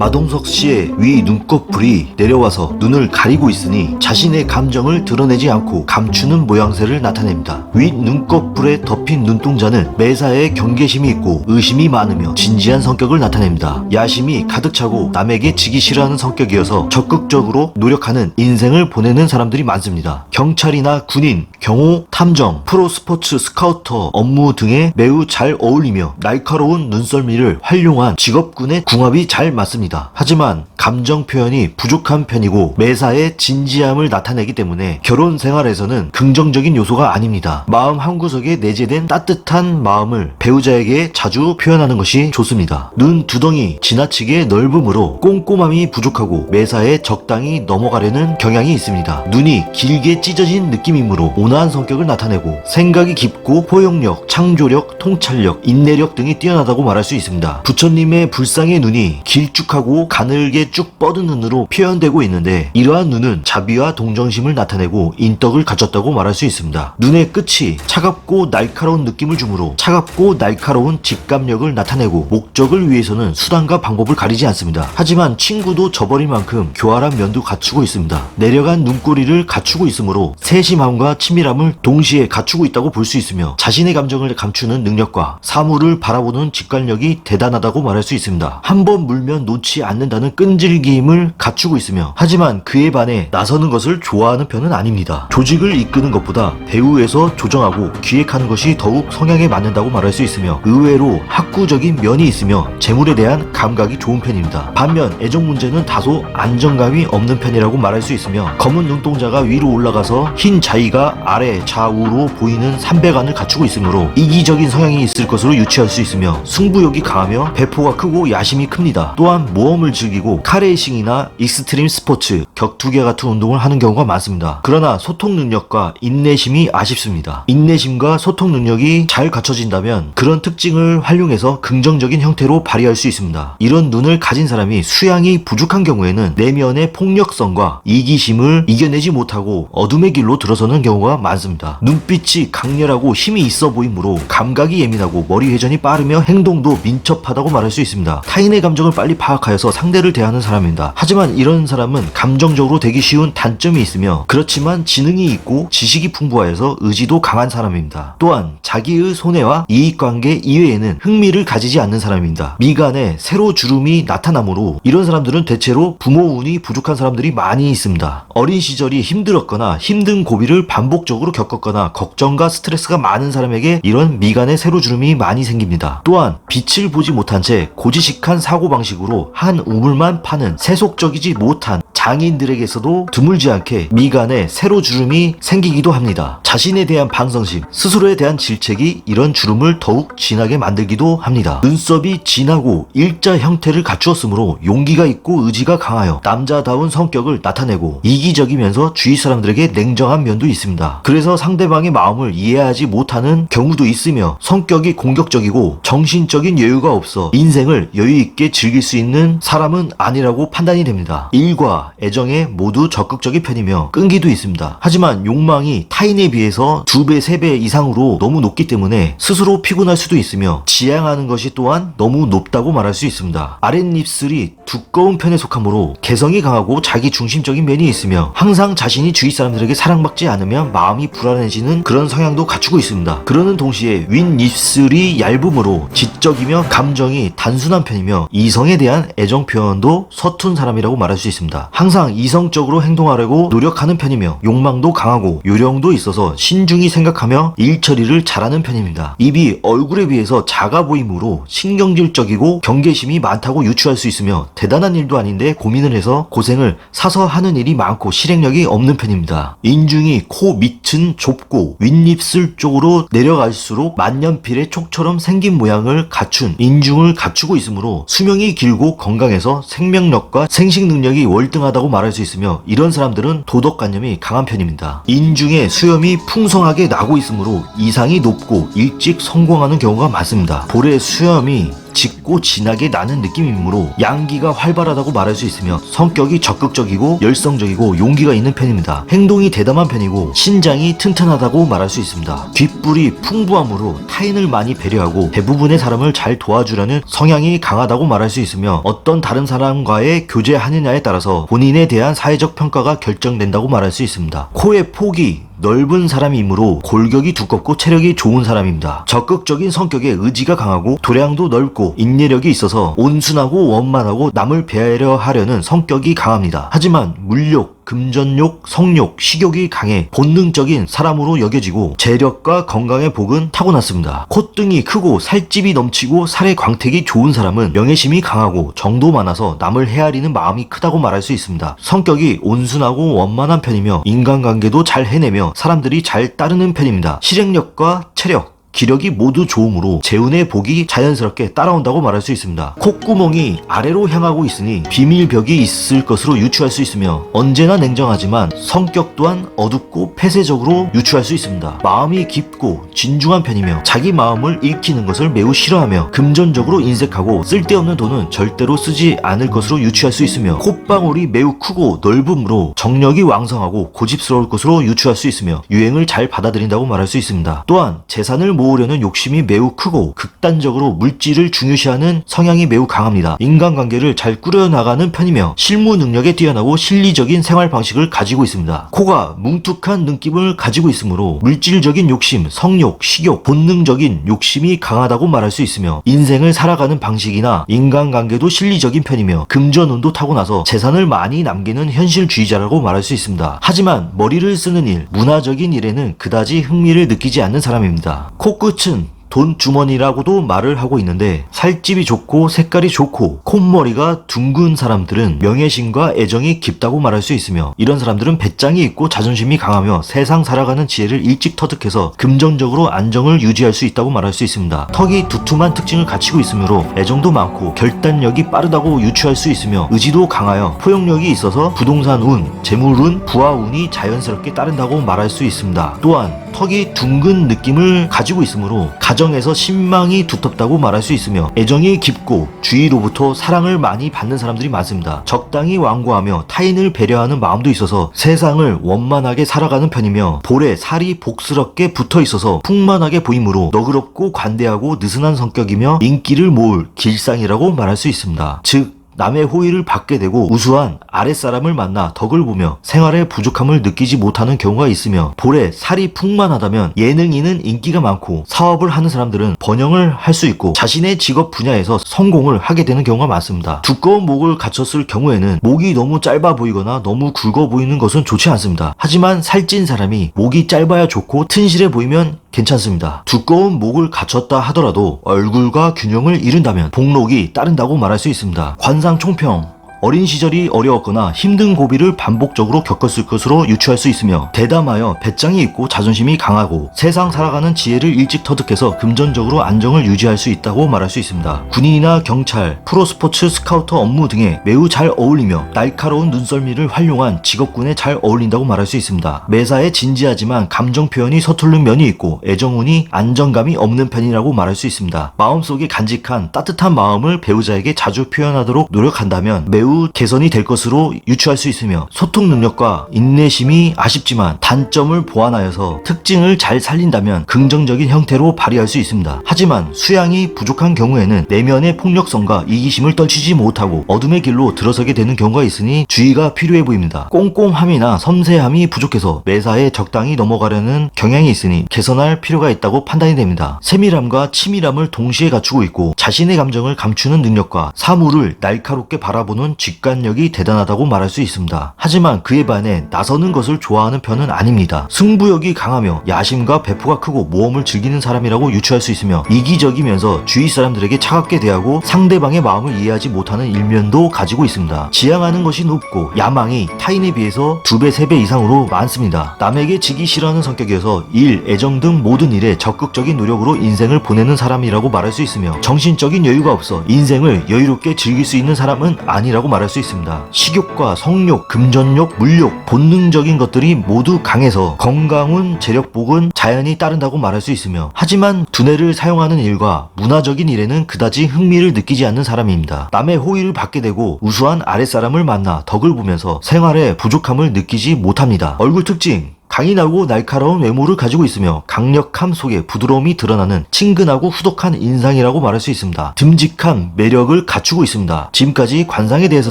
마동석 씨의 위 눈꺼풀이 내려와서 눈을 가리고 있으니 자신의 감정을 드러내지 않고 감추는 모양새를 나타냅니다. 위 눈꺼풀에 덮인 눈동자는 매사에 경계심이 있고 의심이 많으며 진지한 성격을 나타냅니다. 야심이 가득 차고 남에게 지기 싫어하는 성격이어서 적극적으로 노력하는 인생을 보내는 사람들이 많습니다. 경찰이나 군인, 경호, 탐정, 프로 스포츠 스카우터 업무 등에 매우 잘 어울리며 날카로운 눈썰미를 활용한 직업군의 궁합이 잘 맞습니다. 하지만 감정 표현이 부족한 편이고 매사에 진지함을 나타내기 때문에 결혼 생활에서는 긍정적인 요소가 아닙니다. 마음 한구석에 내재된 따뜻한 마음을 배우자에게 자주 표현하는 것이 좋습니다. 눈 두덩이 지나치게 넓음으로 꼼꼼함이 부족하고 매사에 적당히 넘어가려는 경향이 있습니다. 눈이 길게 찢어진 느낌이므로 온화한 성격을 나타내고 생각이 깊고 포용력, 창조력, 통찰력, 인내력 등이 뛰어나다고 말할 수 있습니다. 부처님의 불상의 눈이 길쭉하고 가늘게 쭉 뻗은 눈으로 표현되고 있는데 이러한 눈은 자비와 동정심을 나타내고 인덕을 갖췄다고 말할 수 있습니다. 눈의 끝이 차갑고 날카로운 느낌을 주므로 차갑고 날카로운 직감력을 나타내고 목적을 위해서는 수단과 방법을 가리지 않습니다. 하지만 친구도 저버릴 만큼 교활한 면도 갖추고 있습니다. 내려간 눈꼬리를 갖추고 있으므로 세심함과 친밀함을 동시에 갖추고 있다고 볼 수 있으며 자신의 감정을 감추는 능력과 사물을 바라보는 직관력이 대단하다고 말할 수 있습니다. 한 번 물면 놓지 않는다는 끈질김을 갖추고 있으며 하지만 그에 반해 나서는 것을 좋아하는 편은 아닙니다. 조직을 이끄는 것보다 배우에서 조정하고 기획하는 것이 더욱 성향에 맞는다고 말할 수 있으며 의외로 학구적인 면이 있으며 재물에 대한 감각이 좋은 편입니다. 반면 애정 문제는 다소 안정감이 없는 편이라고 말할 수 있으며 검은 눈동자가 위로 올라가서 흰 자위가 아래 좌우로 보이는 삼배간을 갖추고 있으므로 이기적인 성향이 있을 것으로 유추할 수 있으며 승부욕이 강하며 배포가 크고 야심이 큽니다. 또한 모험을 즐기고 카레이싱이나 익스트림 스포츠, 격투기 같은 운동을 하는 경우가 많습니다. 그러나 소통 능력과 인내심이 아쉽습니다. 인내심과 소통 능력이 잘 갖춰진다면 그런 특징을 활용해서 긍정적인 형태로 발휘할 수 있습니다. 이런 눈을 가진 사람이 수양이 부족한 경우에는 내면의 폭력성과 이기심을 이겨내지 못하고 어둠의 길로 들어서는 경우가 많습니다. 눈빛이 강렬하고 힘이 있어 보이므로 감각이 예민하고 머리 회전이 빠르며 행동도 민첩하다고 말할 수 있습니다. 타인의 감정을 빨리 파악 하여서 상대를 대하는 사람입니다. 하지만 이런 사람은 감정적으로 되기 쉬운 단점이 있으며 그렇지만 지능이 있고 지식이 풍부하여서 의지도 강한 사람입니다. 또한 자기의 손해와 이익관계 이외에는 흥미를 가지지 않는 사람입니다. 미간에 세로 주름이 나타나므로 이런 사람들은 대체로 부모 운이 부족한 사람들이 많이 있습니다. 어린 시절이 힘들었거나 힘든 고비를 반복적으로 겪었거나 걱정과 스트레스가 많은 사람에게 이런 미간에 세로 주름이 많이 생깁니다. 또한 빛을 보지 못한 채 고지식한 사고방식으로 한 우물만 파는 세속적이지 못한 장인들에게서도 드물지 않게 미간에 세로 주름이 생기기도 합니다. 자신에 대한 방성심, 스스로에 대한 질책이 이런 주름을 더욱 진하게 만들기도 합니다. 눈썹이 진하고 일자 형태를 갖추었으므로 용기가 있고 의지가 강하여 남자다운 성격을 나타내고 이기적이면서 주위 사람들에게 냉정한 면도 있습니다. 그래서 상대방의 마음을 이해하지 못하는 경우도 있으며 성격이 공격적이고 정신적인 여유가 없어 인생을 여유 있게 즐길 수 있는 사람은 아니라고 판단이 됩니다. 일과 애정에 모두 적극적인 편이며 끈기도 있습니다. 하지만 욕망이 타인에 비해서 두 배, 세배 이상으로 너무 높기 때문에 스스로 피곤할 수도 있으며 지향하는 것이 또한 너무 높다고 말할 수 있습니다. 아랫입술이 두꺼운 편에 속하므로 개성이 강하고 자기 중심적인 면이 있으며 항상 자신이 주위 사람들에게 사랑받지 않으면 마음이 불안해지는 그런 성향도 갖추고 있습니다. 그러는 동시에 윗입술이 얇음으로 지적이며 감정이 단순한 편이며 이성에 대한 애정 표현도 서툰 사람이라고 말할 수 있습니다. 항상 이성적으로 행동하려고 노력하는 편이며 욕망도 강하고 요령도 있어서 신중히 생각하며 일 처리를 잘하는 편입니다. 입이 얼굴에 비해서 작아 보이므로 신경질적이고 경계심이 많다고 유추할 수 있으며 대단한 일도 아닌데 고민을 해서 고생을 사서 하는 일이 많고 실행력이 없는 편입니다. 인중이 코 밑은 좁고 윗입술 쪽으로 내려갈수록 만년필의 촉처럼 생긴 모양을 갖춘 인중을 갖추고 있으므로 수명이 길고 건강해서 생명력과 생식 능력이 월등 하다고 말할 수 있으며 이런 사람들은 도덕관념이 강한 편입니다. 인중에 수염이 풍성하게 나고 있으므로 이상이 높고 일찍 성공하는 경우가 많습니다. 볼에 수염이 짙고 진하게 나는 느낌이므로 양기가 활발하다고 말할 수 있으며 성격이 적극적이고 열성적이고 용기가 있는 편입니다. 행동이 대담한 편이고 신장이 튼튼하다고 말할 수 있습니다. 뒷불이 풍부함으로 타인을 많이 배려하고 대부분의 사람을 잘 도와주려는 성향이 강하다고 말할 수 있으며 어떤 다른 사람과의 교제하느냐에 따라서 본인에 대한 사회적 평가가 결정된다고 말할 수 있습니다. 코의 폭이 넓은 사람이므로 골격이 두껍고 체력이 좋은 사람입니다. 적극적인 성격에 의지가 강하고 도량도 넓고 인내력이 있어서 온순하고 원만하고 남을 배려 하려는 성격이 강합니다. 하지만 물욕, 금전욕, 성욕, 식욕이 강해 본능적인 사람으로 여겨지고 재력과 건강의 복은 타고났습니다. 콧등이 크고 살집이 넘치고 살의 광택이 좋은 사람은 명예심이 강하고 정도 많아서 남을 헤아리는 마음이 크다고 말할 수 있습니다. 성격이 온순하고 원만한 편이며 인간관계도 잘 해내며 사람들이 잘 따르는 편입니다. 실행력과 체력, 기력이 모두 좋으므로 재운의 복이 자연스럽게 따라온다고 말할 수 있습니다. 콧구멍이 아래로 향하고 있으니 비밀벽이 있을 것으로 유추할 수 있으며 언제나 냉정하지만 성격 또한 어둡고 폐쇄적으로 유추할 수 있습니다. 마음이 깊고 진중한 편이며 자기 마음을 읽히는 것을 매우 싫어하며 금전적으로 인색하고 쓸데없는 돈은 절대로 쓰지 않을 것으로 유추할 수 있으며 콧방울이 매우 크고 넓음으로 정력이 왕성하고 고집스러울 것으로 유추할 수 있으며 유행을 잘 받아들인다고 말할 수 있습니다. 또한 재산을 모으려는 욕심이 매우 크고 극단적으로 물질을 중요시하는 성향이 매우 강합니다. 인간관계를 잘 꾸려나가는 편이며 실무 능력에 뛰어나고 실리적인 생활 방식을 가지고 있습니다. 코가 뭉툭한 느낌을 가지고 있으므로 물질적인 욕심, 성욕, 식욕, 본능적인 욕심이 강하다고 말할 수 있으며 인생을 살아가는 방식이나 인간관계도 실리적인 편이며 금전운도 타고나서 재산을 많이 남기는 현실주의자라고 말할 수 있습니다. 하지만 머리를 쓰는 일, 문화적인 일에는 그다지 흥미를 느끼지 않는 사람입니다. 코 끝은 돈 주머니라고도 말을 하고 있는데 살집이 좋고 색깔이 좋고 콧머리가 둥근 사람들은 명예심과 애정이 깊다고 말할 수 있으며 이런 사람들은 배짱이 있고 자존심이 강하며 세상 살아가는 지혜를 일찍 터득해서 금전적으로 안정을 유지할 수 있다고 말할 수 있습니다. 턱이 두툼한 특징을 갖추고 있으므로 애정도 많고 결단력이 빠르다고 유추할 수 있으며 의지도 강하여 포용력이 있어서 부동산 운, 재물 운, 부하 운이 자연스럽게 따른다고 말할 수 있습니다. 또한 턱이 둥근 느낌을 가지고 있으므로 가정에서 신망이 두텁다고 말할 수 있으며 애정이 깊고 주위로부터 사랑을 많이 받는 사람들이 많습니다. 적당히 완고하며 타인을 배려하는 마음도 있어서 세상을 원만하게 살아가는 편이며 볼에 살이 복스럽게 붙어 있어서 풍만하게 보이므로 너그럽고 관대하고 느슨한 성격이며 인기를 모을 길상이라고 말할 수 있습니다. 즉 남의 호의를 받게 되고 우수한 아랫사람을 만나 덕을 보며 생활의 부족함을 느끼지 못하는 경우가 있으며 볼에 살이 풍만하다면 예능인은 인기가 많고 사업을 하는 사람들은 번영을 할 수 있고 자신의 직업 분야에서 성공을 하게 되는 경우가 많습니다. 두꺼운 목을 갖췄을 경우에는 목이 너무 짧아 보이거나 너무 굵어 보이는 것은 좋지 않습니다. 하지만 살찐 사람이 목이 짧아야 좋고 튼실해 보이면 괜찮습니다. 두꺼운 목을 갖췄다 하더라도 얼굴과 균형을 잃은다면 복록이 따른다고 말할 수 있습니다. 관상 총평 어린 시절이 어려웠거나 힘든 고비를 반복적으로 겪었을 것으로 유추할 수 있으며 대담하여 배짱이 있고 자존심이 강하고 세상 살아가는 지혜를 일찍 터득해서 금전적으로 안정을 유지할 수 있다고 말할 수 있습니다. 군인이나 경찰, 프로스포츠 스카우터 업무 등에 매우 잘 어울리며 날카로운 눈썰미를 활용한 직업군에 잘 어울린다고 말할 수 있습니다. 매사에 진지하지만 감정 표현이 서투른 면이 있고 애정운이 안정감이 없는 편이라고 말할 수 있습니다. 마음속에 간직한 따뜻한 마음을 배우자에게 자주 표현하도록 노력한다면 매우 개선이 될 것으로 유추할 수 있으며 소통 능력과 인내심이 아쉽지만 단점을 보완하여서 특징을 잘 살린다면 긍정적인 형태로 발휘할 수 있습니다. 하지만 수양이 부족한 경우에는 내면의 폭력성과 이기심을 떨치지 못하고 어둠의 길로 들어서게 되는 경우가 있으니 주의가 필요해 보입니다. 꼼꼼함이나 섬세함이 부족해서 매사에 적당히 넘어가려는 경향이 있으니 개선할 필요가 있다고 판단이 됩니다. 세밀함과 치밀함을 동시에 갖추고 있고 자신의 감정을 감추는 능력과 사물을 날카롭게 바라보는 직관력이 대단하다고 말할 수 있습니다. 하지만 그에 반해 나서는 것을 좋아하는 편은 아닙니다. 승부욕이 강하며 야심과 배포가 크고 모험을 즐기는 사람이라고 유추할 수 있으며 이기적이면서 주위 사람들에게 차갑게 대하고 상대방의 마음을 이해하지 못하는 일면도 가지고 있습니다. 지향하는 것이 높고 야망이 타인에 비해서 두 배, 세배 이상으로 많습니다. 남에게 지기 싫어하는 성격이어서 일, 애정 등 모든 일에 적극적인 노력으로 인생을 보내는 사람이라고 말할 수 있으며 정신적인 여유가 없어 인생을 여유롭게 즐길 수 있는 사람은 아니라고 말할 수 있습니다. 식욕과 성욕, 금전욕, 물욕, 본능적인 것들이 모두 강해서 건강운, 재력복은 자연히 따른다고 말할 수 있으며 하지만 두뇌를 사용하는 일과 문화적인 일에는 그다지 흥미를 느끼지 않는 사람입니다. 남의 호의를 받게 되고 우수한 아랫사람을 만나 덕을 보면서 생활에 부족함을 느끼지 못합니다. 얼굴 특징 강인하고 날카로운 외모를 가지고 있으며 강력함 속에 부드러움이 드러나는 친근하고 후덕한 인상이라고 말할 수 있습니다. 듬직한 매력을 갖추고 있습니다. 지금까지 관상에 대해서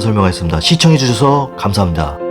설명하였습니다. 시청해주셔서 감사합니다.